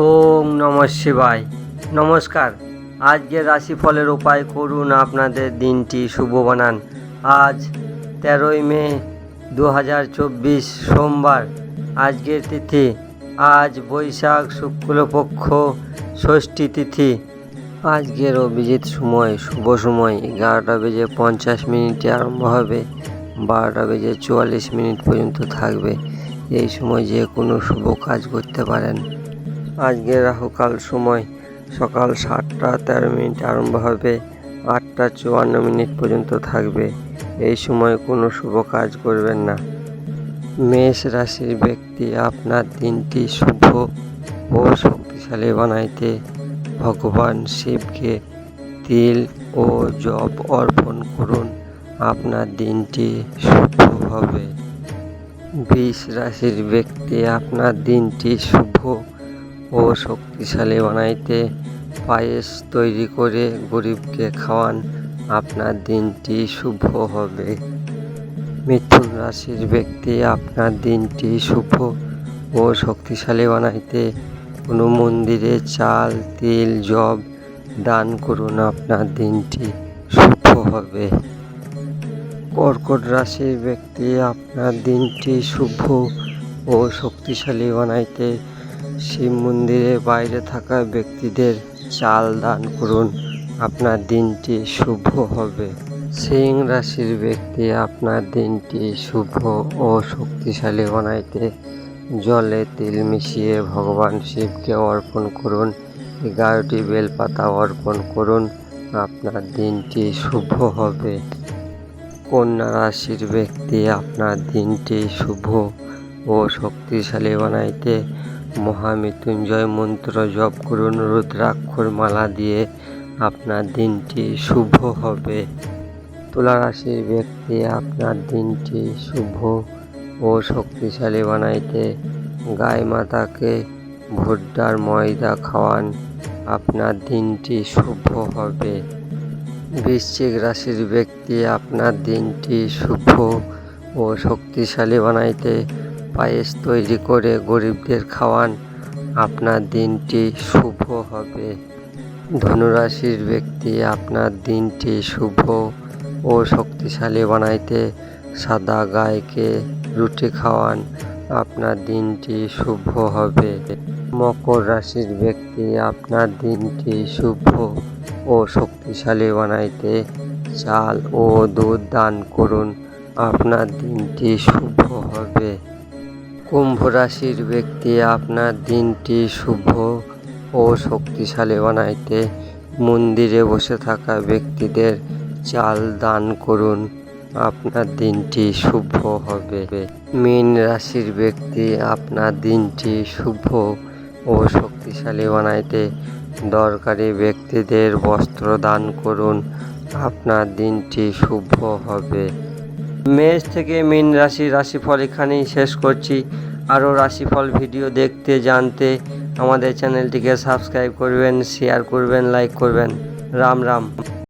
ওম নম শিবায়। নমস্কার। আজকের রাশিফলের উপায় করুন আপনাদের দিনটি শুভ বানান। আজ তেরোই মে দু হাজার চব্বিশ সোমবার। আজকের তিথি। আজ বৈশাখ শুক্লপক্ষ ষষ্ঠী তিথি। আজকের অভিজিৎ সময়, শুভ সময়। এগারোটা বেজে পঞ্চাশ মিনিটে আরম্ভ হবে। বারোটা বেজে চুয়াল্লিশ মিনিট পর্যন্ত থাকবে। এই সময় যে কোনো শুভ কাজ করতে পারেন। আজকে রাহুকাল সময়। সকাল সাতটা তেরো মিনিট আরম্ভ হবে। আটটা চুয়ান্ন মিনিট পর্যন্ত থাকবে। এই সময় কোনো শুভ কাজ করবেন না। মেষ রাশির ব্যক্তি, আপনার দিনটি শুভ ও শক্তিশালী বানাইতে ভগবান শিবকে তিল ও জব অর্পণ করুন। আপনার দিনটি শুভ হবে। বিষ রাশির ব্যক্তি, আপনার দিনটি শুভ ও শক্তিশালী বানাইতে পায়েস তৈরি করে গরিবকে খাওয়ান। আপনার দিনটি শুভ হবে। মিথুন রাশির ব্যক্তি, আপনার দিনটি শুভ ও শক্তিশালী বানাইতে কোনো মন্দিরে চাল, তিল জব দান করুন। আপনার দিনটি শুভ হবে। কর্কট রাশির ব্যক্তি, আপনার দিনটি শুভ ও শক্তিশালী বানাইতে শিব মন্দিরে বাইরে থাকা ব্যক্তিদের চাল দান করুন। আপনার দিনটি শুভ হবে। সিং রাশির ব্যক্তি আপনার দিনটি শুভ ও শক্তিশালী বানাইতে জলে তিল মিশিয়ে ভগবান শিবকে অর্পণ করুন। এগারোটি বেলপাতা অর্পণ করুন। আপনার দিনটি শুভ হবে। কন্যা রাশির ব্যক্তি আপনার দিনটি শুভ ও শক্তিশালী বানাইতে মহামৃত্যুঞ্জয় মন্ত্র জপ করুন, রুদ্রাক্ষর মালা দিয়ে আপনার দিনটি শুভ হবে। তুলা রাশির ব্যক্তি, আপনার দিনটি শুভ ও শক্তিশালী বানাইতে গাই মাতাকে ভুট্টার ময়দা খাওয়ান, আপনার দিনটি শুভ হবে। বৃশ্চিক রাশির ব্যক্তি, আপনার দিনটি শুভ ও শক্তিশালী বানাইতে পায়েস তৈরি করে গরিবদের খাওয়ান। আপনার দিনটি শুভ হবে। ধনুরাশির ব্যক্তি আপনার দিনটি শুভ ও শক্তিশালী বানাইতে সাদা গায়কে রুটি খাওয়ান। আপনার দিনটি শুভ হবে। মকর রাশির ব্যক্তি আপনার দিনটি শুভ ও শক্তিশালী বানাইতে চাল ও দুধ দান করুন। আপনার দিনটি শুভ হবে। কুম্ভ রাশির ব্যক্তি আপনার দিনটি শুভ ও শক্তিশালী বানাইতে মন্দিরে বসে থাকা ব্যক্তিদের চাল দান করুন। আপনার দিনটি শুভ হবে। মীন রাশির ব্যক্তি আপনার দিনটি শুভ ও শক্তিশালী বানাইতে দরকারি ব্যক্তিদের বস্ত্র দান করুন। আপনার দিনটি শুভ হবে। মেষ থেকে মীন রাশি, রাশিফল এখানেই শেষ করছি। আরও রাশিফল ভিডিও দেখতে, জানতে আমাদের চ্যানেলটিকে সাবস্ক্রাইব করবেন শেয়ার করবেন লাইক করবেন। রাম রাম।